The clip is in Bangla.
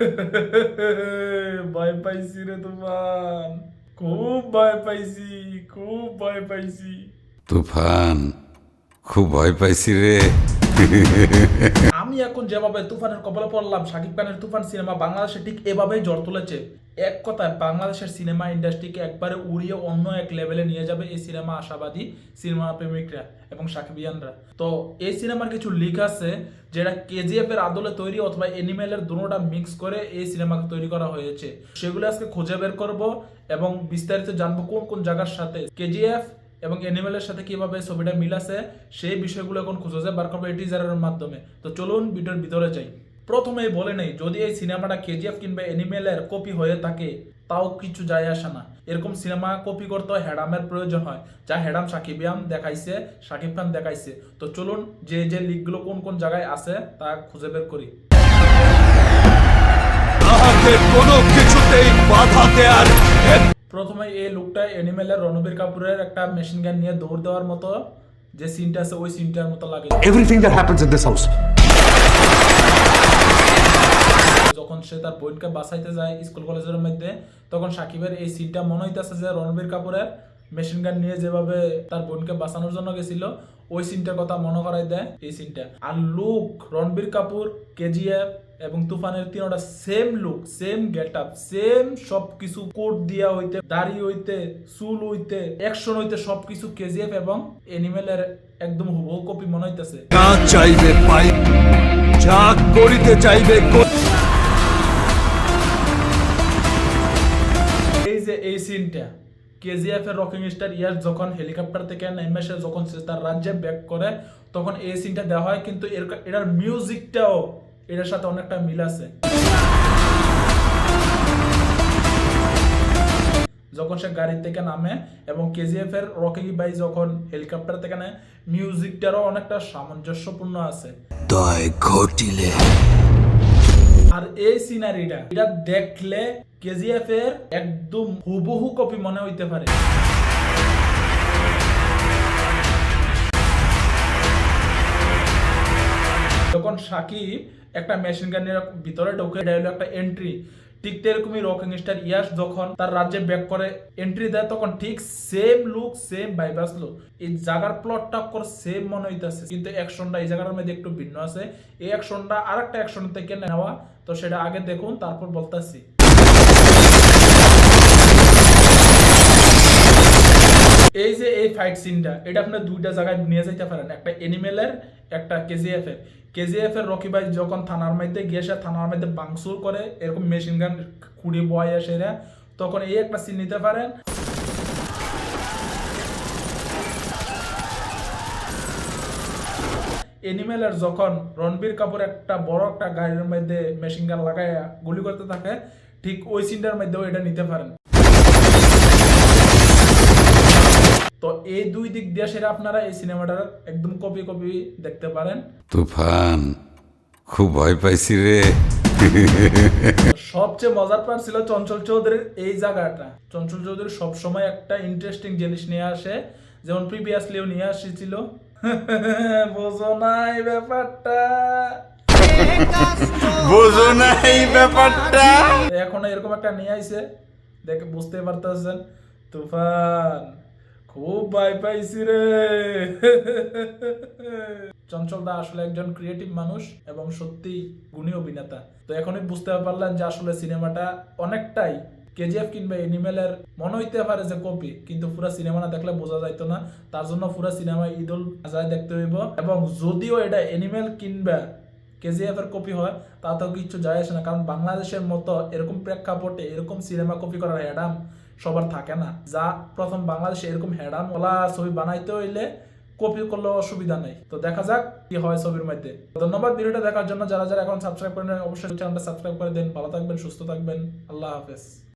ভয় পাইছি রে তুফান। খুব ভয় পাইছি, খুব ভয় পাইছি। তুফান, খুব ভয় পাইছি রে। আমি এখন যেভাবে তুফানের কপালে পড়লাম, শাকিব খানের তুফান সিনেমা বাংলাদেশে ঠিক এভাবেই জ্বর তুলেছে। এক কথায়, বাংলাদেশের সিনেমা ইন্ডাস্ট্রিকে একবারে উড়িয়ে অন্য এক লেভেলে নিয়ে যাবে এই সিনেমা আশাবাদী সিনেমা প্রেমিকরা এবং সাকিবিয়ানরা। তো এই সিনেমার কিছু লিক আছে, যেটা কেজিএফ এর আদলে তৈরি অথবা এনিমেলের দুটোটা মিক্স করে এই সিনেমাকে তৈরি করা হয়েছে। সেগুলো আজকে খুঁজে বের করব এবং বিস্তারিত জানব কোন কোন জায়গার সাথে। কেজিএফ এবং অ্যানিমেলের সাথে কীভাবে ছবিটা মিল আছে সেই বিষয়গুলো এখন খুঁজে বার করব টিজারের মাধ্যমে। তো চলুন ভিডিওর ভিতরে যাই। প্রথমে বলে নেই, যদি এই সিনেমাটা কেজিএফ কিংবা অ্যানিমেলের কপি হয়ে থাকে, তাও কিছু যায় আসে না। এরকম সিনেমা কপি করতে হেডামের প্রয়োজন হয়, যা হেডাম সাকিবিয়াম দেখাইছে, সাকিব খান দেখাইছে। তো চলুন, যে যে লিকগুলো কোন কোন জায়গায় আছে, তা খুঁজে বের করি। কোনো কিছুতেই বাধা দেয়ার প্রথমে এই লোকটা অ্যানিমেলের রণবীর কাপুরের একটা মেশিন গান নিয়ে দৌড় দেওয়ার মতো যে সিনটা আছে ওই সিনটার মতো লাগে। Everything that happens in this house যখন সে তার বোনকে বাঁচাইতে যায় স্কুল কলেজের মধ্যে তখন সাকিবের এই সিনটা মনে হইতেছে যে রণবীর কাপুরের মেশিন গান নিয়ে যেভাবে তার বোনকে বাঁচানোর জন্য গেছিল ওই সিনটার কথা মনে করাই দেয় এই সিনটা আর লুক রণবীর কাপুর কেজিএফ এবং তুফানের তিনটা same look same get up same সবকিছু কোট দিয়া হইতে দাড়ি হইতে চুল হইতে অ্যাকশন হইতে সবকিছু কেজিএফ এবং এনিমেলের একদম হুবহু কপি মনে হইতেছে। চাইবে পাই যা করিতে চাইবে এই যে এই সিনটা কেজিএফ এর রকিং স্টার ইয়াস যখন হেলিকপ্টার থেকে নেমে সে যখন সে তার রাজ্যে ব্যাক করে, তখন এই সিনটা দেওয়া হয়, কিন্তু এর এটার মিউজিকটাও এটার সাথে অনেকটা মিল আছে। যখন সে গাড়ি থেকে নামে এবং কেজিএফ এর রকি বাই যখন হেলিকপ্টার থেকে নেয় মিউজিকটারও অনেকটা সামঞ্জস্যপূর্ণ আছে। দয় ঘটিলে। আর এই সিনারিটা এটা দেখলে কেজিএফ এর একদম হুবহু কপি মনে হইতে পারে। যখন সাকিব একটা মেশিন গানের ভিতরে ঢোকে, এটা হলো একটা এন্ট্রি ঠিক এরকমই রকিং স্টার ইয়াস যখন তার রাজ্যে ব্যাক করে এন্ট্রি দেয়, তখন ঠিক সেম লুক সেম ভাইব আসলো। এই জায়গার প্লটটা কর সেম মনে হইতাছে, কিন্তু অ্যাকশনটা এই জায়গার মধ্যে একটু ভিন্ন আছে। এই অ্যাকশনটা আরেকটা অ্যাকশন থেকে নেওয়া, তো সেটা আগে দেখুন, তারপর বলতাছি। এই যে এই ফাইট সিনটা এটা আপনার দুইটা জায়গায় নিয়ে যাইতে পারেন, একটা এনিমেলের একটা কেজিএফ এর কেজিএফ এর রকি ভাই যখন থানার মধ্যে গিয়ে সে থানার মধ্যে বাংসুর করে এরকম মেশিন গান কুড়ি বয় এরা, তখন এই একটা সিন নিতে পারেন। এনিমেলের যখন রণবীর কাপুর একটা বড় একটা গাড়ির মধ্যে মেশিন গান লাগাইয়া গুলি করতে থাকে ঠিক ওই সিনটার মধ্যেও এটা নিতে পারেন। তো এই দুই দিক দিয়ে সেটা আপনারা এই সিনেমাটার একদম কপি কপি দেখতে পারেন। তুফান খুব ভয় পাইছি রে। সবচেয়ে মজার পার্ট ছিল চঞ্চল চৌধুরীর এই জায়গাটা। চঞ্চল চৌধুরী সবসময় একটা ইন্টারেস্টিং জিনিস নিয়ে আসে। যেমন প্রিভিয়াসলিও নিয়ে আসছিল। বোঝো না এই ব্যাপারটা। বুঝো না এই ব্যাপারটা। এখন এরকম একটা নিয়ে আইছে। দেখে বুঝতে পারতেছেন। তুফান। খুব ভয় পাইছি রে। চঞ্চল দা আসলে একজন ক্রিয়েটিভ মানুষ এবং সত্যি গুণী অভিনেতা। তো এখনই বুঝতে যে আসলে সিনেমাটা অনেকটাই কেজিএফ কিংবা এনিমেলের মনে হইতে পারে যে কপি কিন্তু সিনেমা না দেখলে বোঝা যাইতো না। তার জন্য পুরো সিনেমা ঈদুল আজহায় দেখতে হইব এবং যদিও এটা এনিমেল কিনবা কেজিএফ এর কপি হয়, তাতেও কিছু যায় আসে না। কারণ বাংলাদেশের মতো এরকম প্রেক্ষাপটে এরকম সিনেমা কপি করার হ্যাডাম সবার থাকে না। যা প্রথম বাংলাদেশে এরকম হ্যাডাম ওলা ছবি বানাইতে হইলে কপি করলে অসুবিধা নেই। তো দেখা যাক কি হয় ছবির মধ্যে। ধন্যবাদ ভিডিওটা দেখার জন্য। যারা যারা এখন সাবস্ক্রাইব করেন অবশ্যই চ্যানেলটা সাবস্ক্রাইব করে দেন। ভালো থাকবেন, সুস্থ থাকবেন। আল্লাহ হাফেজ।